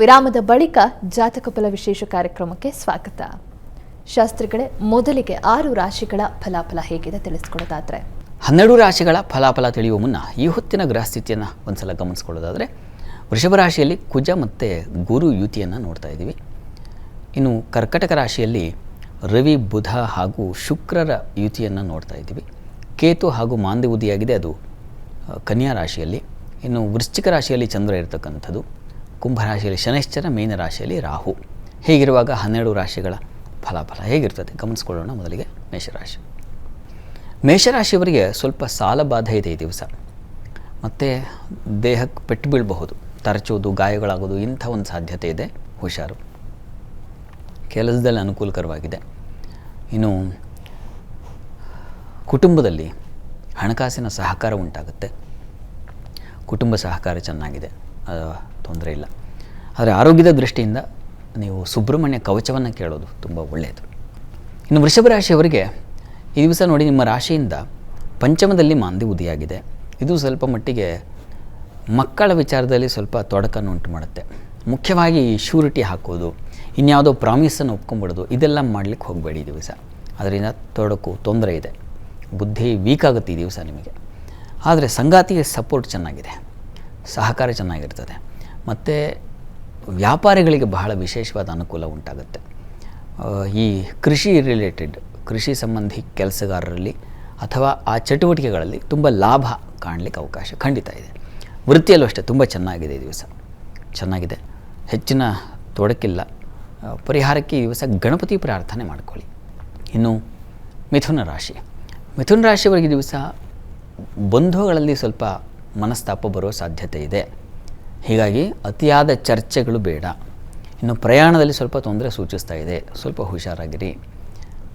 ವಿರಾಮದ ಬಳಿಕ ಜಾತಕ ಫಲ ವಿಶೇಷ ಕಾರ್ಯಕ್ರಮಕ್ಕೆ ಸ್ವಾಗತ. ಶಾಸ್ತ್ರಿಗಳೇ, ಮೊದಲಿಗೆ ಆರು ರಾಶಿಗಳ ಫಲಾಫಲ ಹೇಗಿದೆ ತಿಳಿಸ್ಕೊಡೋದಾದ್ರೆ? ಹನ್ನೆರಡು ರಾಶಿಗಳ ಫಲಾಫಲ ತಿಳಿಯುವ ಮುನ್ನ ಈ ಹೊತ್ತಿನ ಗ್ರಹಸ್ಥಿತಿಯನ್ನು ಒಂದ್ಸಲ ಗಮನಿಸ್ಕೊಳ್ಳೋದಾದರೆ, ವೃಷಭ ರಾಶಿಯಲ್ಲಿ ಕುಜ ಮತ್ತು ಗುರು ಯುತಿಯನ್ನು ನೋಡ್ತಾ ಇದ್ದೀವಿ. ಇನ್ನು ಕರ್ಕಟಕ ರಾಶಿಯಲ್ಲಿ ರವಿ, ಬುಧ ಹಾಗೂ ಶುಕ್ರರ ಯುತಿಯನ್ನು ನೋಡ್ತಾ ಇದ್ದೀವಿ. ಕೇತು ಹಾಗೂ ಮಾಂದಿ ಉದಿಯಾಗಿದೆ ಅದು ಕನ್ಯಾ ರಾಶಿಯಲ್ಲಿ. ಇನ್ನು ವೃಶ್ಚಿಕ ರಾಶಿಯಲ್ಲಿ ಚಂದ್ರ ಇರತಕ್ಕಂಥದ್ದು. ಕುಂಭ ರಾಶಿಯಲ್ಲಿ ಶನೈಶ್ಚರ, ಮೀನ ರಾಶಿಯಲ್ಲಿ ರಾಹು. ಹೀಗಿರುವಾಗ ಹನ್ನೆರಡು ರಾಶಿಗಳ ಫಲಾಫಲ ಹೇಗಿರ್ತದೆ? ಗಮನಿಸ್ಕೊಳ್ಳೋಣ ಮೊದಲಿಗೆ ಮೇಷರಾಶಿ. ಮೇಷರಾಶಿಯವರಿಗೆ ಸ್ವಲ್ಪ ಸಾಲ ಬಾಧೆ ಇದೆ ಈ ದಿವಸ. ಮತ್ತು ದೇಹಕ್ಕೆ ಪೆಟ್ಟು ಬೀಳಬಹುದು, ತರಚೋದು, ಗಾಯಗಳಾಗೋದು, ಇಂಥ ಒಂದು ಸಾಧ್ಯತೆ ಇದೆ ಹುಷಾರು. ಕೆಲಸದಲ್ಲಿ ಅನುಕೂಲಕರವಾಗಿದೆ. ಇನ್ನು ಕುಟುಂಬದಲ್ಲಿ ಹಣಕಾಸಿನ ಸಹಕಾರ ಉಂಟಾಗುತ್ತೆ. ಕುಟುಂಬ ಸಹಕಾರ ಚೆನ್ನಾಗಿದೆ. ತೊಂದರೆ ಇಲ್ಲ. ಆದರೆ ಆರೋಗ್ಯದ ದೃಷ್ಟಿಯಿಂದ ನೀವು ಸುಬ್ರಹ್ಮಣ್ಯ ಕವಚವನ್ನು ಕೇಳೋದು ತುಂಬ ಒಳ್ಳೆಯದು ಇನ್ನು ವೃಷಭ ರಾಶಿಯವರಿಗೆ ಈ ದಿವಸ ನೋಡಿ ನಿಮ್ಮ ರಾಶಿಯಿಂದ ಪಂಚಮದಲ್ಲಿ ಮಾಂದಿ ಉದಿಯಾಗಿದೆ ಇದು ಸ್ವಲ್ಪ ಮಟ್ಟಿಗೆ ಮಕ್ಕಳ ವಿಚಾರದಲ್ಲಿ ಸ್ವಲ್ಪ ತೊಡಕನ್ನು ಉಂಟು ಮಾಡುತ್ತೆ. ಮುಖ್ಯವಾಗಿ ಶ್ಯೂರಿಟಿ ಹಾಕೋದು, ಇನ್ಯಾವುದೋ ಪ್ರಾಮಿಸನ್ನು ಒಪ್ಕೊಂಬಿಡೋದು ಇದೆಲ್ಲ ಮಾಡಲಿಕ್ಕೆ ಹೋಗಬೇಡಿ ಈ ದಿವಸ. ಅದರಿಂದ ತೊಡಕು, ತೊಂದರೆ ಇದೆ. ಬುದ್ಧಿ ವೀಕ್ ಆಗುತ್ತೆ ಈ ದಿವಸ ನಿಮಗೆ. ಆದರೆ ಸಂಗಾತಿಗೆ ಸಪೋರ್ಟ್ ಚೆನ್ನಾಗಿದೆ. ಸಹಕಾರ ಚೆನ್ನಾಗಿರ್ತದೆ. ಮತ್ತು ವ್ಯಾಪಾರಿಗಳಿಗೆ ಬಹಳ ವಿಶೇಷವಾದ ಅನುಕೂಲ ಉಂಟಾಗುತ್ತೆ. ಈ ಕೃಷಿ ರಿಲೇಟೆಡ್ ಕೃಷಿ ಸಂಬಂಧಿ ಕೆಲಸಗಾರರಲ್ಲಿ ಅಥವಾ ಆ ಚಟುವಟಿಕೆಗಳಲ್ಲಿ ತುಂಬ ಲಾಭ ಕಾಣಲಿಕ್ಕೆ ಅವಕಾಶ ಖಂಡಿತ ಇದೆ. ವೃತ್ತಿಯಲ್ಲೂ ಅಷ್ಟೇ ತುಂಬ ಚೆನ್ನಾಗಿದೆ ಈ ದಿವಸ. ಚೆನ್ನಾಗಿದೆ. ಹೆಚ್ಚಿನ ತೊಡಕಿಲ್ಲ. ಪರಿಹಾರಕ್ಕೆ ಈ ದಿವಸ ಗಣಪತಿ ಪ್ರಾರ್ಥನೆ ಮಾಡ್ಕೊಳ್ಳಿ. ಇನ್ನು ಮಿಥುನ ರಾಶಿ. ಮಿಥುನ ರಾಶಿಯವರಿಗೆ ದಿವಸ ಬಂಧುಗಳಲ್ಲಿ ಸ್ವಲ್ಪ ಮನಸ್ತಾಪ ಬರೋ ಸಾಧ್ಯತೆ ಇದೆ. ಹೀಗಾಗಿ ಅತಿಯಾದ ಚರ್ಚೆಗಳು ಬೇಡ. ಇನ್ನು ಪ್ರಯಾಣದಲ್ಲಿ ಸ್ವಲ್ಪ ತೊಂದರೆ ಸೂಚಿಸ್ತಾ ಇದೆ. ಸ್ವಲ್ಪ ಹುಷಾರಾಗಿರಿ.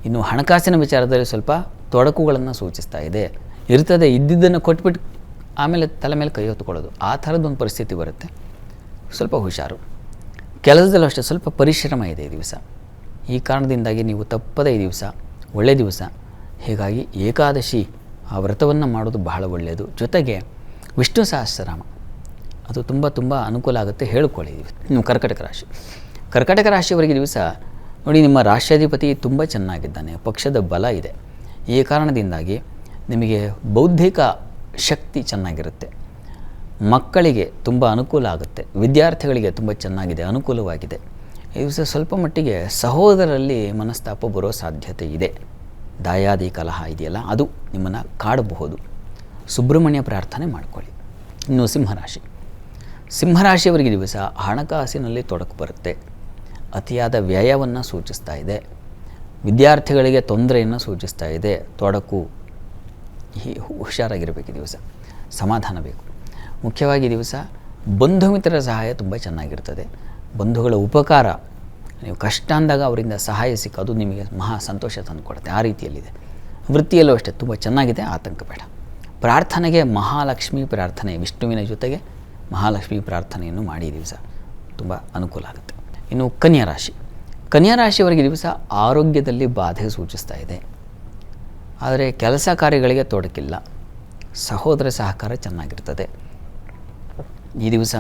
ಇನ್ನು ಹಣಕಾಸಿನ ವಿಚಾರದಲ್ಲಿ ಸ್ವಲ್ಪ ತೊಡಕುಗಳನ್ನು ಸೂಚಿಸ್ತಾ ಇದೆ. ಇರ್ತದೆ ಇದ್ದಿದ್ದನ್ನು ಕೊಟ್ಬಿಟ್ಟು ಆಮೇಲೆ ತಲೆ ಮೇಲೆ ಕೈ ಹೊತ್ಕೊಳ್ಳೋದು. ಆ ಥರದ್ದೊಂದು ಪರಿಸ್ಥಿತಿ ಬರುತ್ತೆ. ಸ್ವಲ್ಪ ಹುಷಾರು. ಕೆಲಸದಲ್ಲೂ ಅಷ್ಟೇ ಸ್ವಲ್ಪ ಪರಿಶ್ರಮ ಇದೆ ಈ ದಿವಸ. ಈ ಕಾರಣದಿಂದಾಗಿ ನೀವು ತಪ್ಪದ ಈ ದಿವಸ. ಒಳ್ಳೆಯ ದಿವಸ. ಹೀಗಾಗಿ ಏಕಾದಶಿ ಆ ವ್ರತವನ್ನು ಮಾಡೋದು ಬಹಳ ಒಳ್ಳೆಯದು. ಜೊತೆಗೆ ವಿಷ್ಣು ಸಹಸ್ರನಾಮ. ಅದು ತುಂಬ ತುಂಬ ಅನುಕೂಲ ಆಗುತ್ತೆ ಹೇಳ್ಕೊಳ್ಳಿ. ಇನ್ನು ಕರ್ಕಟಕ ರಾಶಿ. ಕರ್ಕಟಕ ರಾಶಿಯವರಿಗೆ ದಿವಸ ನೋಡಿ ನಿಮ್ಮ ರಾಷ್ಟ್ರಾಧಿಪತಿ ತುಂಬ ಚೆನ್ನಾಗಿದ್ದಾನೆ, ಪಕ್ಷದ ಬಲ ಇದೆ. ಈ ಕಾರಣದಿಂದಾಗಿ ನಿಮಗೆ ಬೌದ್ಧಿಕ ಶಕ್ತಿ ಚೆನ್ನಾಗಿರುತ್ತೆ. ಮಕ್ಕಳಿಗೆ ತುಂಬ ಅನುಕೂಲ ಆಗುತ್ತೆ, ವಿದ್ಯಾರ್ಥಿಗಳಿಗೆ ತುಂಬ ಚೆನ್ನಾಗಿದೆ, ಅನುಕೂಲವಾಗಿದೆ. ಈ ದಿವಸ ಸ್ವಲ್ಪ ಮಟ್ಟಿಗೆ ಸಹೋದರರಲ್ಲಿ ಮನಸ್ತಾಪ ಬರೋ ಸಾಧ್ಯತೆ ಇದೆ. ದಾಯಾದಿ ಕಲಹ ಇದೆಯಲ್ಲ, ಅದು ನಿಮ್ಮನ್ನು ಕಾಡಬಹುದು. ಸುಬ್ರಹ್ಮಣ್ಯ ಪ್ರಾರ್ಥನೆ ಮಾಡ್ಕೊಳ್ಳಿ. ಇನ್ನು ಸಿಂಹರಾಶಿ ಸಿಂಹರಾಶಿಯವರಿಗೆ ದಿವಸ ಹಣಕಾಸಿನಲ್ಲಿ ತೊಡಕು ಬರುತ್ತೆ. ಅತಿಯಾದ ವ್ಯಯವನ್ನು ಸೂಚಿಸ್ತಾ ಇದೆ. ವಿದ್ಯಾರ್ಥಿಗಳಿಗೆ ತೊಂದರೆಯನ್ನು ಸೂಚಿಸ್ತಾ ಇದೆ. ತೊಡಕು ಹುಷಾರಾಗಿರಬೇಕು ದಿವಸ. ಸಮಾಧಾನ ಬೇಕು. ಮುಖ್ಯವಾಗಿ ದಿವಸ ಬಂಧು ಮಿತ್ರರ ಸಹಾಯ ತುಂಬ ಚೆನ್ನಾಗಿರ್ತದೆ. ಬಂಧುಗಳ ಉಪಕಾರ, ನೀವು ಕಷ್ಟ ಅಂದಾಗ ಅವರಿಂದ ಸಹಾಯ ಸಿಕ್ಕೋದು ನಿಮಗೆ ಮಹಾ ಸಂತೋಷ ತಂದುಕೊಡುತ್ತೆ. ಆ ರೀತಿಯಲ್ಲಿದೆ. ವೃತ್ತಿಯಲ್ಲೂ ಅಷ್ಟೇ. ತುಂಬ ಚೆನ್ನಾಗಿದೆ. ಆತಂಕ ಬೇಡ. ಪ್ರಾರ್ಥನೆಗೆ ಮಹಾಲಕ್ಷ್ಮಿ ಪ್ರಾರ್ಥನೆ ವಿಷ್ಣುವಿನ ಜೊತೆಗೆ ಮಹಾಲಕ್ಷ್ಮಿ ಪ್ರಾರ್ಥನೆಯನ್ನು ಮಾಡಿ ದಿವಸ ತುಂಬ ಅನುಕೂಲ ಆಗುತ್ತೆ. ಇನ್ನು ಕನ್ಯಾ ರಾಶಿ. ಕನ್ಯಾ ರಾಶಿಯವರಿಗೆ ದಿವಸ ಆರೋಗ್ಯದಲ್ಲಿ ಬಾಧೆ ಸೂಚಿಸ್ತಾ ಇದೆ. ಆದರೆ ಕೆಲಸ ಕಾರ್ಯಗಳಿಗೆ ತೊಡಕಿಲ್ಲ. ಸಹೋದರ ಸಹಕಾರ ಚೆನ್ನಾಗಿರ್ತದೆ. ಈ ದಿವಸ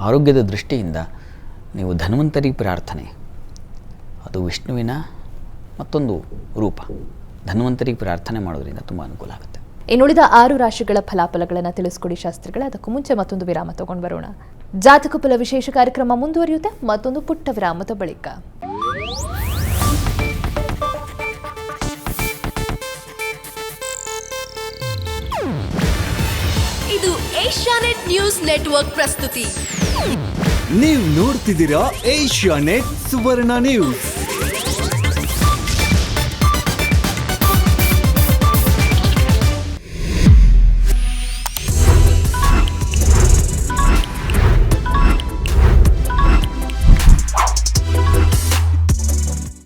ಆರೋಗ್ಯದ ದೃಷ್ಟಿಯಿಂದ ನೀವು ಧನ್ವಂತರಿ ಪ್ರಾರ್ಥನೆ, ಅದು ವಿಷ್ಣುವಿನ ಮತ್ತೊಂದು ರೂಪ. ಧನ್ವಂತರಿ ಪ್ರಾರ್ಥನೆ ಮಾಡೋದರಿಂದ ತುಂಬ ಅನುಕೂಲ ಆಗುತ್ತೆ. ಇನ್ನುಳಿದ ಆರು ರಾಶಿಗಳ ಫಲಾಫಲಗಳನ್ನು ತಿಳಿಸ್ಕೊಡಿ ಶಾಸ್ತ್ರಿಗಳ. ಅದಕ್ಕೂ ಮುಂಚೆ ಮತ್ತೊಂದು ವಿರಾಮ ತಗೊಂಡು ಬರೋಣ. ಜಾತಕ ಫಲ ವಿಶೇಷ ಕಾರ್ಯಕ್ರಮ ಮುಂದುವರಿಯುತ್ತೆ. ಮತ್ತೊಂದು ಪುಟ್ಟ ವಿರಾಮದ ಬಳಿಕ. ಇದು ಏಷ್ಯಾನೆಟ್ ನ್ಯೂಸ್ ನೆಟ್ವರ್ಕ್ ಪ್ರಸ್ತುತಿ. ನೀವು ನೋಡ್ತಿದ್ದೀರಾ ಏಷ್ಯಾ ನೆಟ್ ಸುವರ್ಣ ನ್ಯೂಸ್.